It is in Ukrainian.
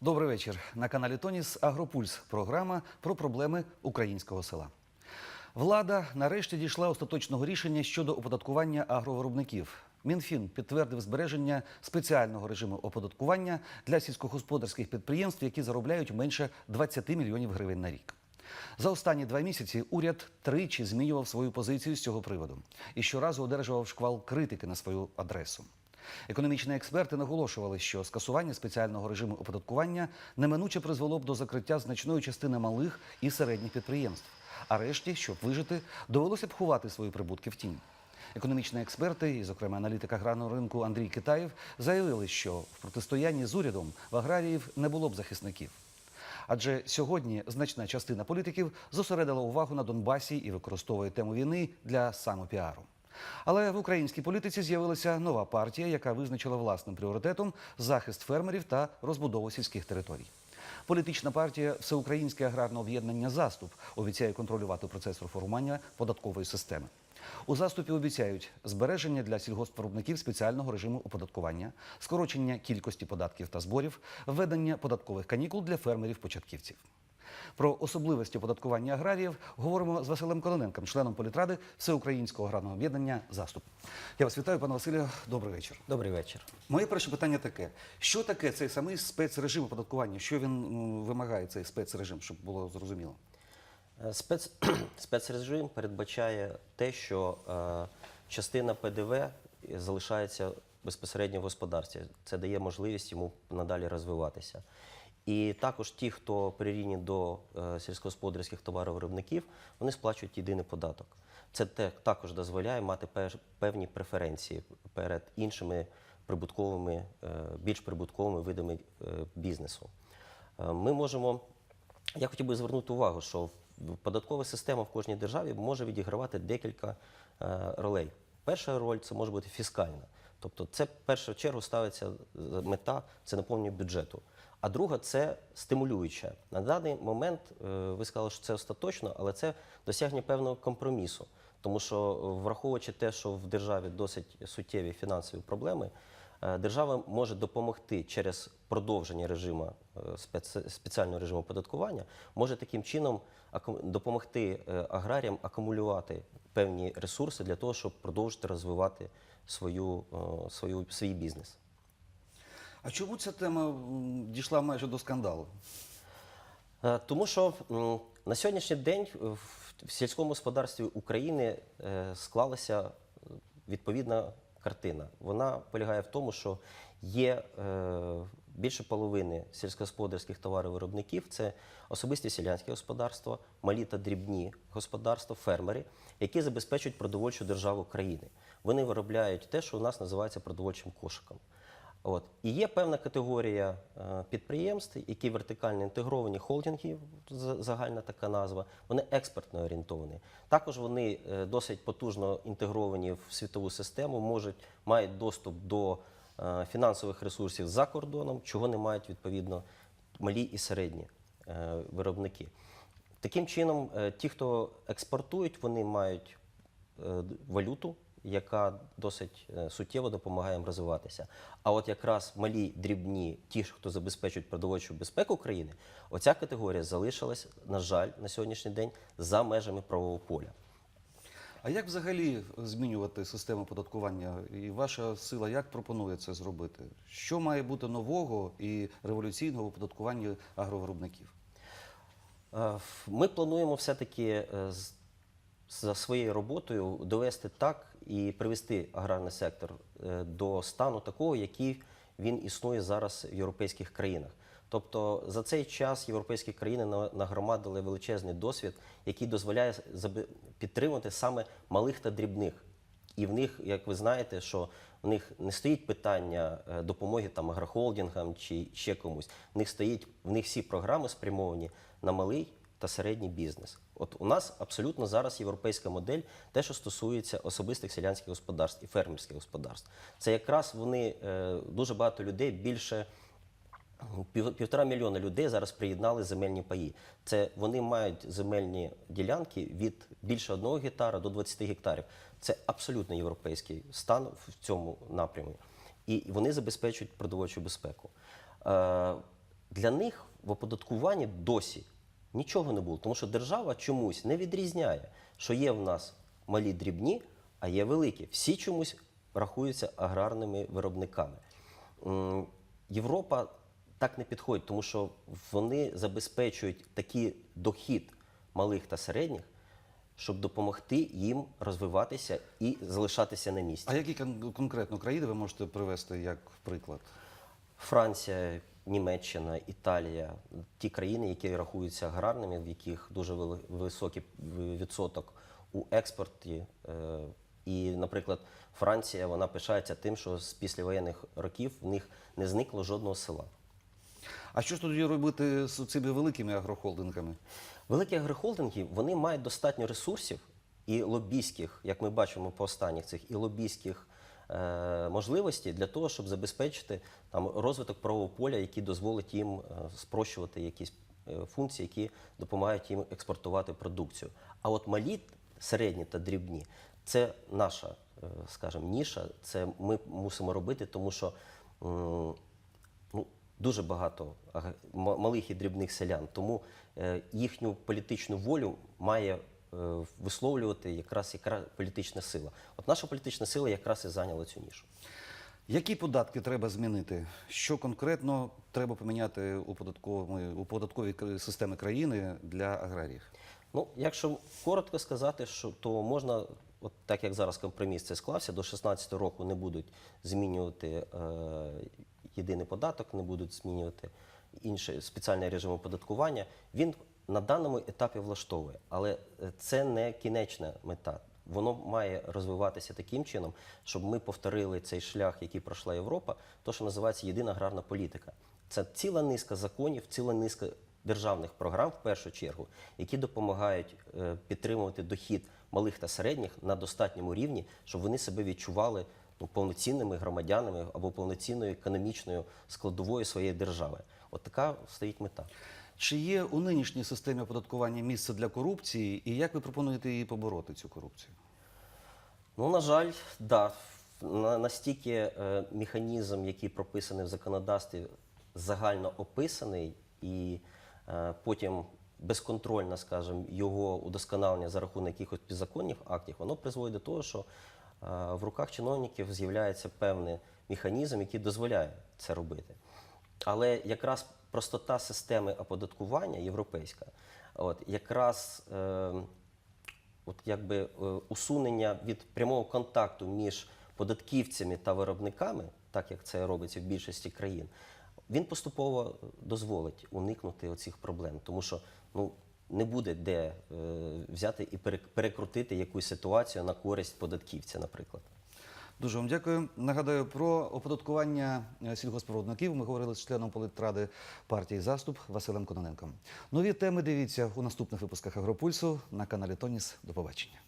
Добрий вечір. На каналі Тоніс Агропульс. Програма про проблеми українського села. Влада нарешті дійшла остаточного рішення щодо оподаткування агровиробників. Мінфін підтвердив збереження спеціального режиму оподаткування для сільськогосподарських підприємств, які заробляють менше 20 мільйонів гривень на рік. За останні два місяці уряд тричі змінював свою позицію з цього приводу і щоразу одержував шквал критики на свою адресу. Економічні експерти наголошували, що скасування спеціального режиму оподаткування неминуче призвело б до закриття значної частини малих і середніх підприємств. А решті, щоб вижити, довелося б ховати свої прибутки в тінь. Економічні експерти, і, зокрема, аналітик аграрного ринку Андрій Китаєв, заявили, що в протистоянні з урядом в аграріїв не було б захисників. Адже сьогодні значна частина політиків зосередила увагу на Донбасі і використовує тему війни для самопіару. Але в українській політиці з'явилася нова партія, яка визначила власним пріоритетом захист фермерів та розбудову сільських територій. Політична партія Всеукраїнське аграрне об'єднання Заступ обіцяє контролювати процес реформування податкової системи. У заступі обіцяють збереження для сільгоспвиробників спеціального режиму оподаткування, скорочення кількості податків та зборів, введення податкових канікул для фермерів-початківців. Про особливості оподаткування аграріїв говоримо з Василем Кононенком, членом політради Всеукраїнського аграрного об'єднання Заступ. Я вас вітаю, пане Василю. Добрий вечір. Добрий вечір. Моє перше питання таке: що таке цей самий спецрежим оподаткування? Що він вимагає цей спецрежим, щоб було зрозуміло? Е, Спец... Спецрежим передбачає те, що е, частина ПДВ залишається безпосередньо в господарстві. Це дає можливість йому надалі розвиватися. І також ті, хто прирівні до е, сільськогосподарських товаровиробників, вони сплачують єдиний податок. Це також дозволяє мати певні преференції перед іншими прибутковими, е, більш прибутковими видами е, бізнесу. Ми можемо я хотів би звернути увагу, що податкова система в кожній державі може відігравати декілька ролей. Перша роль це може бути фіскальна. Тобто, це в першу чергу ставиться е, мета це наповнення бюджету. А друга це стимулююча. На даний момент е, ви сказали, що це остаточно, але це досягнення певного компромісу. Тому що, е, враховуючи те, що в державі досить суттєві фінансові проблеми, Держава може допомогти через продовження режиму спеціального режиму оподаткування, може таким чином допомогти аграріям акумулювати певні ресурси для того, щоб продовжити розвивати свою, е, свою, свій бізнес. А чому ця тема дійшла майже до скандалу? Е, Тому що на сьогоднішній день в сільському господарстві України е, склалася відповідна картина. Вона полягає в тому, що є більше половини сільськогосподарських товаровиробників це особисті селянські господарства, малі та дрібні господарства, фермери, які забезпечують продовольчу державу країни. Вони виробляють те, що у нас називається продовольчим кошиком. От. І є певна категорія е, підприємств, які вертикально інтегровані холдинги, загальна така назва, вони експортно орієнтовані. Також вони е, досить потужно інтегровані в світову систему, можуть, мають доступ до фінансових ресурсів за кордоном, чого не мають відповідно малі і середні е, виробники. Таким чином, е, ті, хто експортують, вони мають е, валюту, яка досить е, суттєво допомагає їм розвиватися. А от якраз малі, дрібні, ті, хто забезпечують продовольчу безпеку країни, оця категорія залишилась, на жаль, на сьогоднішній день за межами правового поля. А як взагалі змінювати систему оподаткування? І ваша сила як пропонує це зробити? Що має бути нового і революційного в оподаткуванні агровиробників? Е, Ми плануємо все-таки е, за своєю роботою довести так і привести аграрний сектор е, до стану такого, який він існує зараз в європейських країнах. Тобто за цей час європейські країни на- нагромадили величезний досвід, який дозволяє підтримувати саме малих та дрібних. І в них, як ви знаєте, що в них не стоїть питання е, допомоги там агрохолдингам чи ще комусь. В них стоїть в них всі програми спрямовані на малий та середній бізнес. От у нас абсолютно зараз європейська модель, те, що стосується особистих селянських господарств і фермерських господарств. Це якраз вони е, дуже багато людей більше. Пів- Півтора мільйона людей зараз приєднали земельні паї. Це вони мають земельні ділянки від більше одного гектара до 20 гектарів. Це абсолютно європейський стан в цьому напрямі. І вони забезпечують продовольчу безпеку. Е, для них в оподаткуванні досі нічого не було, тому що держава чомусь не відрізняє, що є в нас малі дрібні, а є великі. Всі чомусь рахуються аграрними виробниками. Європа так не підходить, тому що вони забезпечують такий дохід малих та середніх, щоб допомогти їм розвиватися і залишатися на місці. А які кон- конкретно країни ви можете привести як приклад? Франція, Німеччина, Італія ті країни, які рахуються аграрними, в яких дуже вели- високий відсоток у експорті. Е, І, наприклад, Франція вона пишається тим, що з післявоєнних років в них не зникло жодного села. А що ж тоді робити з цими великими агрохолдингами? Великі агрохолдинги вони мають достатньо ресурсів і лобійських, як ми бачимо по останніх цих, і лобійських е, можливостей для того, щоб забезпечити там розвиток правового поля, який дозволить їм е, спрощувати якісь е, функції, які допомагають їм експортувати продукцію. А от малі, середні та дрібні це наша, скажімо, ніша. Це ми мусимо робити, тому що. ну, дуже багато ага, малих і дрібних селян. Тому е, їхню політичну волю має е, висловлювати якраз, якраз політична сила. От наша політична сила якраз і зайняла цю нішу. Які податки треба змінити? Що конкретно треба поміняти у податковій, у податковій системи країни для аграріїв? Ну, якщо коротко сказати, що то можна, от так як зараз компроміс це склався, до 16 року не будуть змінювати е, єдиний податок, не будуть змінювати інший спеціальний режим оподаткування. Він на даному етапі влаштовує, але е, це не кінечна мета. Воно має розвиватися таким чином, щоб ми повторили цей шлях, який пройшла Європа, то що називається єдина аграрна політика. Це ціла низка законів, ціла низка державних програм в першу чергу, які допомагають е, підтримувати дохід малих та середніх на достатньому рівні, щоб вони себе відчували повноцінними громадянами або повноцінною економічною складовою своєї держави. От така стоїть мета. Чи є у нинішній системі оподаткування місце для корупції, і як ви пропонуєте її побороти, цю корупцію? Ну, на жаль, да. Настільки е, механізм, який прописаний в законодавстві, загально описаний, і е, потім безконтрольно, скажімо, його удосконалення за рахунок якихось підзаконних актів, воно призводить до того, що в руках чиновників з'являється певний механізм, який дозволяє це робити. Але якраз простота системи оподаткування європейська, от якраз е, от якби е, усунення від прямого контакту між податківцями та виробниками, так як це робиться в більшості країн, він поступово дозволить уникнути оцих проблем, тому що ну. Не буде де е, взяти і перек- перекрутити якусь ситуацію на користь податківця, наприклад. Дуже вам дякую. Нагадаю про оподаткування е. Ми говорили з членом політради партії Заступ Василем Кононенком. Нові теми дивіться у наступних випусках Агропульсу на каналі Тоніс. До побачення.